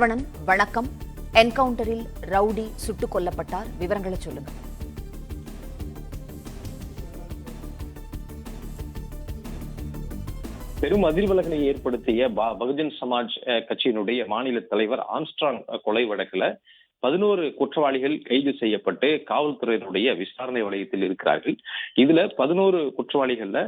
சரவணன் வணக்கம் என்கவுண்டரில் ரவுடி சுட்டுக் கொல்லப்பட்டார். விவரங்களை சொல்லுங்க பெரும் அதிர்வலகனை ஏற்படுத்திய பகுஜன் சமாஜ் கட்சியினுடைய மாநில தலைவர் ஆம்ஸ்ட்ராங் கொலை வழக்குல பதினோரு குற்றவாளிகள் கைது செய்யப்பட்டு காவல்துறையினுடைய விசாரணை வலயத்தில் இருக்கிறார்கள். இதுல பதினோரு குற்றவாளிகள்ல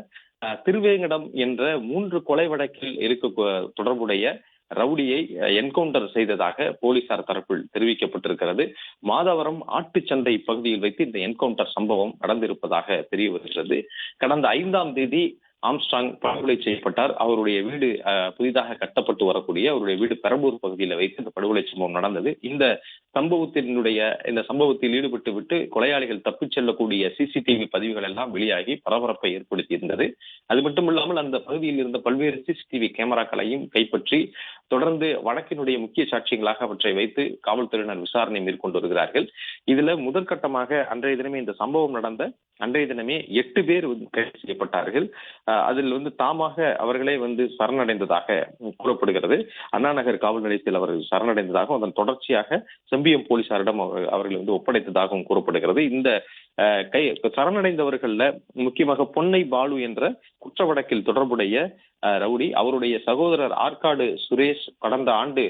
திருவேங்கடம் என்ற மூன்று கொலை வழக்கில் இருக்க தொடர்புடைய ரவுடியை என்கவுண்டர் செய்ததாக போலீசார் தரப்பில் தெரிவிக்கப்பட்டிருக்கிறது. மாதவரம் ஆட்டுச்சந்தை பகுதியில் வைத்து இந்த என்கவுண்டர் சம்பவம் நடந்திருப்பதாக தெரிய வருகிறது கடந்த ஐந்தாம் தேதி ஆம்ஸ்டாங் படுகொலை செய்யப்பட்டார். அவருடைய வீடு அஹ், புதிதாக கட்டப்பட்டு வரக்கூடிய அவருடைய வீடு பெரம்பூர் பகுதியில் வைத்து இந்த படுகொலை சம்பவம் நடந்தது. இந்த சம்பவத்தினுடைய இந்த சம்பவத்தில் ஈடுபட்டு விட்டு கொலையாளிகள் தப்பிச் செல்லக்கூடிய சிசிடிவி பதிவுகள் எல்லாம் வெளியாகி பரபரப்பை ஏற்படுத்தி இருந்தது அது மட்டும் இல்லாமல் அந்த பகுதியில் இருந்த பல்வேறு சிசிடிவி கேமராக்களையும் கைப்பற்றி தொடர்ந்து வழக்கினுடைய முக்கிய சாட்சியங்களாக அவற்றை வைத்து காவல்துறையினர் விசாரணை மேற்கொண்டு வருகிறார்கள். இதுல முதற்கட்டமாக அன்றைய தினமே இந்த சம்பவம் நடந்த அன்றைய தினமே எட்டு பேர் கைது செய்யப்பட்டார்கள். அதில் வந்து தாமாக அவர்களே வந்து சரணடைந்ததாக கூறப்படுகிறது. அண்ணாநகர் காவல் நிலையத்தில் அவர்கள் சரணடைந்ததாக அதன் தொடர்ச்சியாக செம்பியம் போலீசாரிடம் அவர்கள் வந்து ஒப்படைத்ததாகவும் கூறப்படுகிறது. இந்த கை சரணடைந்தவர்கள்ல முக்கியமாக பொன்னை பாலு என்ற குற்ற வழக்கில் தொடர்புடைய ரவுடி அவருடைய சகோதரர் ஆற்காடு சுரேஷ் கடந்த ஆண்டு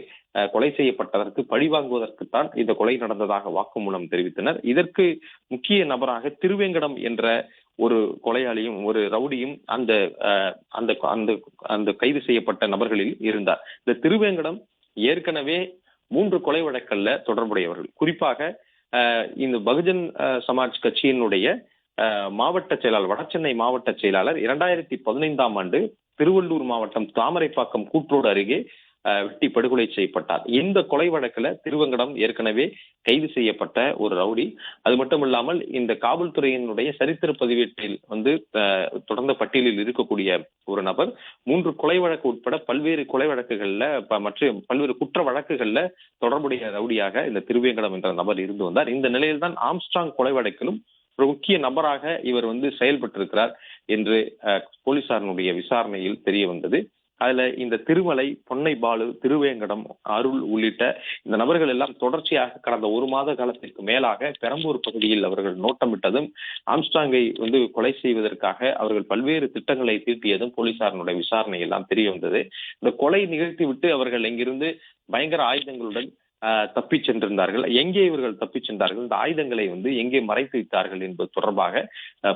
கொலை செய்யப்பட்டதற்கு பழிவாங்குவதற்குத்தான் இந்த கொலை நடந்ததாக வாக்குமூலம் தெரிவித்தனர். இதற்கு முக்கிய நபராக திருவேங்கடம் என்ற ஒரு கொலையாளியும் ஒரு ரவுடியும் அந்த அஹ், அந்த அந்த அந்த கைது செய்யப்பட்ட நபர்களில் இருந்தார். இந்த திருவேங்கடம் ஏற்கனவே மூன்று கொலை வழக்கல்ல தொடர்புடையவர்கள். குறிப்பாக இந்த பகுஜன் அஹ், சமாஜ் கட்சியினுடைய அஹ், மாவட்ட செயலாளர் வடசென்னை மாவட்ட செயலாளர் இரண்டாயிரத்தி பதினைந்தாம் ஆண்டு திருவள்ளூர் மாவட்டம் தாமரைப்பாக்கம் கூற்றோடு அருகே வெட்டி படுகொலை செய்யப்பட்டார். இந்த கொலை வழக்குல திருவங்கடம் ஏற்கனவே கைது செய்யப்பட்ட ஒரு ரவுடி. அது மட்டும் இல்லாமல் இந்த காவல்துறையினுடைய சரித்திர பதிவேட்டில் வந்து தொடர்ந்த பட்டியலில் இருக்கக்கூடிய ஒரு நபர் மூன்று கொலை வழக்கு உட்பட பல்வேறு கொலை வழக்குகள்ல மற்ற பல்வேறு குற்ற வழக்குகள்ல தொடர்புடைய ரவுடியாக இந்த திருவேங்கடம் என்ற நபர் இருந்து வந்தார். இந்த நிலையில்தான் ஆம்ஸ்ட்ராங் கொலை வழக்கிலும் ஒரு முக்கிய நபராக இவர் வந்து செயல்பட்டிருக்கிறார் என்று போலீசாரனுடைய போலீசாரினுடைய விசாரணையில் தெரிய வந்தது. அதுல இந்த திருமலை பொன்னை பாலு திருவேங்கடம் அருள் உள்ளிட்ட இந்த நபர்கள் எல்லாம் தொடர்ச்சியாக கடந்த ஒரு மாத காலத்திற்கு மேலாக பெரம்பூர் பகுதியில் அவர்கள் நோட்டமிட்டதும் ஆம்ஸ்டாங்கை வந்து கொலை செய்வதற்காக அவர்கள் பல்வேறு திட்டங்களை தீட்டியதும் போலீசாரினுடைய விசாரணை எல்லாம் தெரிய வந்தது. இந்த கொலை நிகழ்த்தி விட்டு அவர்கள் இங்கிருந்து பயங்கர ஆயுதங்களுடன் தப்பி தப்பிச் சென்றிருந்தார்கள். எங்கே இவர்கள் தப்பிச் சென்றார்கள்? இந்த ஆயுதங்களை வந்து எங்கே மறைத்து வைத்தார்கள் என்பது தொடர்பாக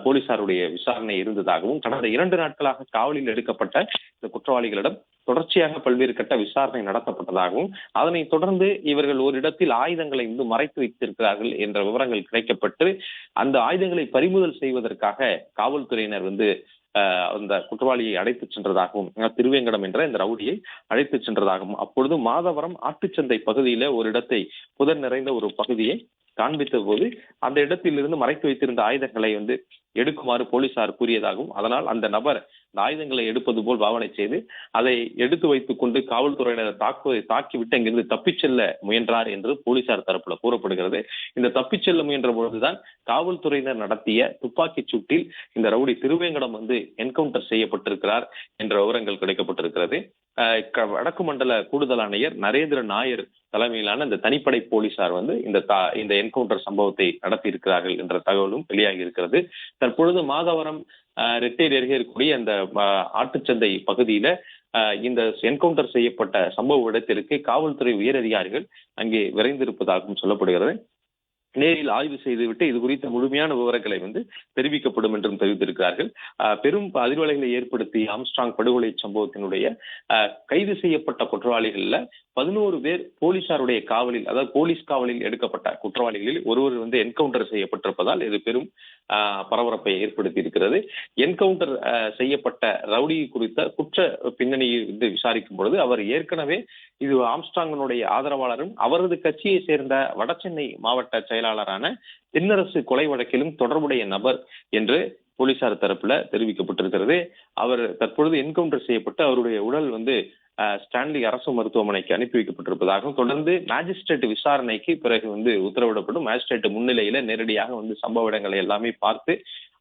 போலீசாருடைய விசாரணை இருந்ததாகவும் கடந்த இரண்டு நாட்களாக காவலில் எடுக்கப்பட்ட இந்த குற்றவாளிகளிடம் தொடர்ச்சியாக பல்வேறு கட்ட விசாரணை நடத்தப்பட்டதாகவும் அதனை தொடர்ந்து இவர்கள் ஒரு இடத்தில் ஆயுதங்களை வந்து மறைத்து வைத்திருக்கிறார்கள் என்ற விவரங்கள் கிடைக்கப்பட்டு அந்த ஆயுதங்களை பறிமுதல் செய்வதற்காக காவல்துறையினர் வந்து அந்த குற்றவாளியை அழைத்துச் சென்றதாகவும் திருவேங்கடம் என்ற இந்த ரவுடியை அழைத்துச் சென்றதாகவும் அப்பொழுது மாதவரம் ஆட்டுச்சந்தை பகுதியில ஒரு இடத்தை புதர் நிறைந்த ஒரு பகுதியை காண்பித்த போது அந்த இடத்திலிருந்து மறைத்து வைத்திருந்த ஆயுதங்களை வந்து எடுக்குமாறு போலீசார் கூறியதாகவும் அதனால் அந்த நபர் ஆயுதங்களை எடுப்பது போல் பாவனை செய்து அதை எடுத்து வைத்துக் கொண்டு காவல்துறையினர் தாக்குவதை தாக்கிவிட்டு அங்கிருந்து தப்பிச் செல்ல முயன்றார் என்று போலீசார் தரப்புல கூறப்படுகிறது. இந்த தப்பிச் செல்ல முயன்ற பொழுதுதான் காவல்துறையினர் நடத்திய துப்பாக்கிச் சூட்டில் இந்த ரவுடி திருவேங்கடம் வந்து என்கவுண்டர் செய்யப்பட்டிருக்கிறார் என்ற விவரங்கள் கிடைக்கப்பட்டிருக்கிறது. அஹ் வடக்கு மண்டல கூடுதல் ஆணையர் நரேந்திர நாயர் தலைமையிலான இந்த தனிப்படை போலீசார் வந்து இந்த தா- இந்த என்கவுண்டர் சம்பவத்தை நடத்தி இருக்கிறார்கள் என்ற தகவலும் வெளியாகி இருக்கிறது. தற்பொழுது மாதவரம் ரெட்டை அருகே இருக்கக்கூடிய அந்த ஆட்டுச்சந்தை பகுதியில இந்த என்கவுண்டர் செய்யப்பட்ட சம்பவ இடத்திற்கு காவல்துறை உயரதிகாரிகள் அங்கே விரைந்திருப்பதாகவும் சொல்லப்படுகிறது. நேரில் ஆய்வு செய்துவிட்டு இது குறித்த முழுமையான விவரங்களை வந்து தெரிவிக்கப்படும் என்றும் தெரிவித்திருக்கிறார்கள். பெரும் அதிர்வலைகளை ஏற்படுத்தி ஆம்ஸ்ட்ராங் படுகொலை சம்பவத்தினுடைய கைது செய்யப்பட்ட குற்றவாளிகள்ல பதினோரு பேர் போலீசாருடைய காவலில் அதாவது போலீஸ் காவலில் எடுக்கப்பட்ட குற்றவாளிகளில் ஒருவர் வந்து என்கவுண்டர் செய்யப்பட்டிருப்பதால் இது பெரும் பரபரப்பை ஏற்படுத்தி இருக்கிறது என்கவுண்டர் செய்யப்பட்ட ரவுடி குறித்த குற்ற பின்னணியை வந்து விசாரிக்கும் பொழுது அவர் ஏற்கனவே இது ஆம்ஸ்ட்ராங்கனுடைய ஆதரவாளரும் அவரது கட்சியை சேர்ந்த வடசென்னை மாவட்ட செயலாளர் செயலாளரான தென்னரசு கொலை வழக்கிலும் தொடர்புடைய நபர் என்று போலீசார் தரப்புல தெரிவிக்கப்பட்டிருக்கிறது. அவர் தற்பொழுது என்கவுண்டர் செய்யப்பட்டு அவருடைய உடல் வந்து ஸ்டான்லி அரசு மருத்துவமனைக்கு அனுப்பி வைக்கப்பட்டிருப்பதாகவும் தொடர்ந்து மேஜிஸ்ட்ரேட் விசாரணைக்கு பிறகு வந்து உத்தரவிடப்படும் மேஜிஸ்ட்ரேட் முன்னிலையில நேரடியாக வந்து சம்பவ இடங்களை எல்லாமே பார்த்து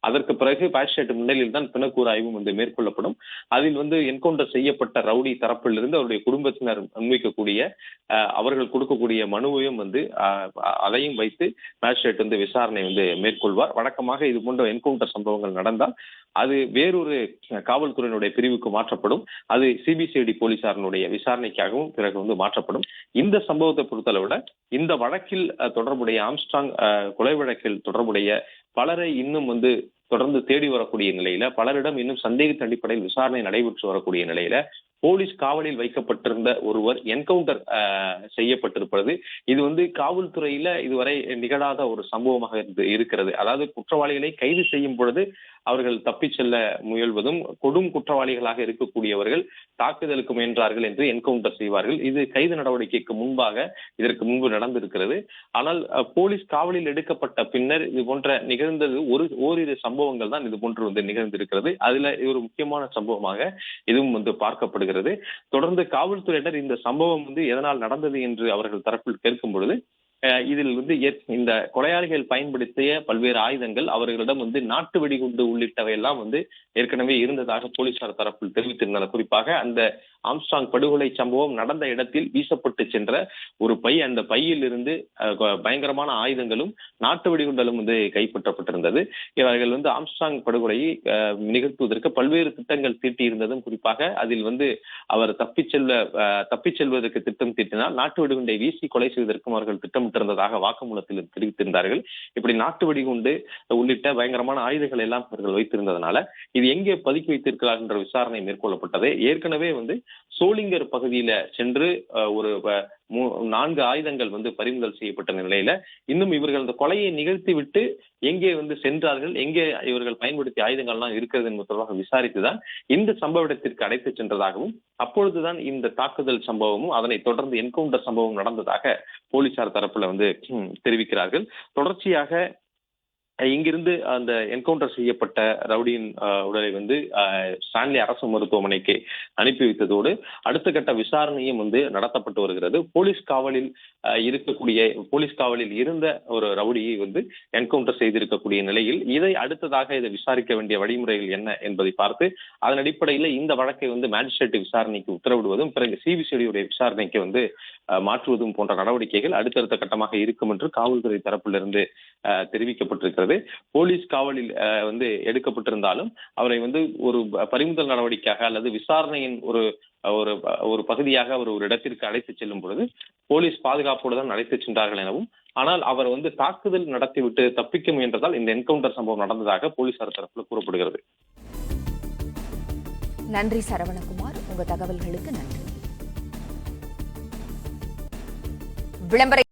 அதற்கு பிறகு மேஜிஸ்ட்ரேட் முன்னிலையில் தான் பிணக்கூறு ஆய்வும் வந்து மேற்கொள்ளப்படும். அதில் வந்து என்கவுண்டர் செய்யப்பட்ட ரவுடி தரப்பிலிருந்து அவருடைய குடும்பத்தினர் முன்வைக்கக்கூடிய அவர்கள் கொடுக்கக்கூடிய மனுவையும் வந்து அஹ், அதையும் வைத்து மேஜிஸ்ட்ரேட் வந்து விசாரணை வந்து மேற்கொள்வார். வழக்கமாக இது போன்ற என்கவுண்டர் சம்பவங்கள் நடந்தால் அது வேறொரு காவல்துறையினுடைய பிரிவுக்கு மாற்றப்படும். அது சிபிசிஐடி போலீசாரினுடைய விசாரணைக்காகவும் பிறகு வந்து மாற்றப்படும். இந்த சம்பவத்தை பொறுத்தளவுல இந்த வழக்கில் தொடர்புடைய ஆம்ஸ்டாங் அஹ், கொலை வழக்கில் தொடர்புடைய பலரை இன்னும் வந்து தொடர்ந்து தேடி வரக்கூடிய நிலையில பலரிடம் இன்னும் சந்தேகத்தின் அடிப்படையில் விசாரணை நடைபெற்று வரக்கூடிய நிலையில போலீஸ் காவலில் வைக்கப்பட்டிருந்த ஒருவர் என்கவுண்டர் செய்யப்பட்டிருப்பது. இது வந்து காவல்துறையில இதுவரை நிகழாத ஒரு சம்பவமாக இருந்து- இருக்கிறது. அதாவது குற்றவாளிகளை கைது செய்யும் பொழுது அவர்கள் தப்பிச் செல்ல முயல்வதும் கொடும் குற்றவாளிகளாக இருக்கக்கூடியவர்கள் தாக்குதலுக்கு முயன்றார்கள் என்று என்கவுண்டர் செய்வார்கள். இது கைது நடவடிக்கைக்கு முன்பாக இதற்கு முன்பு நடந்திருக்கிறது. ஆனால் போலீஸ் காவலில் எடுக்கப்பட்ட பின்னர் இது போன்ற நிகழ்ந்தது ஒரு ஓரிரு சம்பவங்கள் தான் இது போன்று வந்து நிகழ்ந்திருக்கிறது. அதுல இது ஒரு முக்கியமான சம்பவமாக இதுவும் வந்து பார்க்கப்படுகிறது. தொடர்ந்து காவல்துறையினர் இந்த சம்பவம் வந்து எதனால் நடந்தது என்று அவர்கள் தரப்பில் கேட்கும் பொழுது இதில் வந்து இந்த கொலையாளிகள் பயன்படுத்திய பல்வேறு ஆயுதங்கள் அவர்களிடம் வந்து நாட்டு வெடிகுண்டு உள்ளிட்டவை எல்லாம் வந்து ஏற்கனவே இருந்ததாக போலீசார் தரப்பில் தெரிவித்திருந்தனர். குறிப்பாக அந்த ஆம்ஸ்டாங் படுகொலை சம்பவம் நடந்த இடத்தில் வீசப்பட்டு சென்ற ஒரு பை அந்த பையில் இருந்து பயங்கரமான ஆயுதங்களும் நாட்டு வெடிகுண்டலும் வந்து கைப்பற்றப்பட்டிருந்தது. இவர்கள் வந்து ஆம்ஸ்டாங் படுகொலையை நிகழ்த்துவதற்கு பல்வேறு திட்டங்கள் தீட்டியிருந்ததும் குறிப்பாக அதில் வந்து அவர் தப்பிச் செல்ல தப்பிச் செல்வதற்கு திட்டம் தீட்டினால் நாட்டு வெடிகுண்டை வீசி கொலை செய்வதற்கும் அவர்கள் திட்டமிட்டிருந்ததாக வாக்குமூலத்தில் தெரிவித்திருந்தார்கள். இப்படி நாட்டு வெடிகுண்டு உள்ளிட்ட பயங்கரமான ஆயுதங்கள் எல்லாம் இவர்கள் வைத்திருந்ததுனால இது எங்கே பதுக்கி வைத்திருக்கிறார் என்ற விசாரணை மேற்கொள்ளப்பட்டது. ஏற்கனவே வந்து சோளிங்கர் பகுதியில சென்று அஹ், ஒரு நான்கு ஆயுதங்கள் வந்து பறிமுதல் செய்யப்பட்ட நிலையில இன்னும் இவர்கள் அந்த கொலையை நிகழ்த்தி விட்டு எங்கே வந்து சென்றார்கள் எங்கே இவர்கள் பயன்படுத்திய ஆயுதங்கள்லாம் இருக்கிறது என்பது தொடர்பாக விசாரித்துதான் இந்த சம்பவ இடத்திற்கு அழைத்து சென்றதாகவும் அப்பொழுதுதான் இந்த தாக்குதல் சம்பவமும் அதனை தொடர்ந்து என்கவுண்டர் சம்பவம் நடந்ததாக போலீசார் தரப்புல வந்து தெரிவிக்கிறார்கள். தொடர்ச்சியாக இங்கிருந்து அந்த என்கவுண்டர் செய்யப்பட்ட ரவுடியின் உடலை வந்து அஹ், ஸ்டான்லி அரசு மருத்துவமனைக்கு அனுப்பி வைத்ததோடு அடுத்த கட்ட விசாரணையும் வந்து நடத்தப்பட்டு வருகிறது. போலீஸ் காவலில் அஹ், இருக்கக்கூடிய போலீஸ் காவலில் இருந்த ஒரு ரவுடியை வந்து என்கவுண்டர் செய்திருக்கக்கூடிய நிலையில் இதை அடுத்ததாக இதை விசாரிக்க வேண்டிய வழிமுறைகள் என்ன என்பதை பார்த்து அதன் அடிப்படையில் இந்த வழக்கை வந்து மேஜிஸ்ட்ரேட் விசாரணைக்கு உத்தரவிடுவதும் பிறகு சிபிசிடியுடைய விசாரணைக்கு வந்து மாற்றுவதும் போன்ற நடவடிக்கைகள் அடுத்தடுத்த கட்டமாக இருக்கும் என்று காவல்துறை தரப்பிலிருந்து அஹ், தெரிவிக்கப்பட்டிருக்கிறது போலீஸ் காவலில் வந்து எடுக்கப்பட்டிருந்தாலும் அவரை வந்து ஒரு பறிமுதல் நடவடிக்கையாக அல்லது விசாரணையின் ஒரு ஒரு ஒரு பகுதியாக அவர் ஒரு இடத்திற்கு அழைத்து செல்லும் பொழுது போலீஸ் பாதுகாப்போடு தான் அழைத்து சென்றார்கள் எனவும் ஆனால் அவர் வந்து தாக்குதல் நடத்திவிட்டு தப்பிக்க முயன்றதால் இந்த என்கவுண்டர் சம்பவம் நடந்ததாக போலீசார் தரப்பில் கூறப்படுகிறது. நன்றி சரவணகுமார். உங்க தகவல்களுக்கு நன்றி. விளம்பர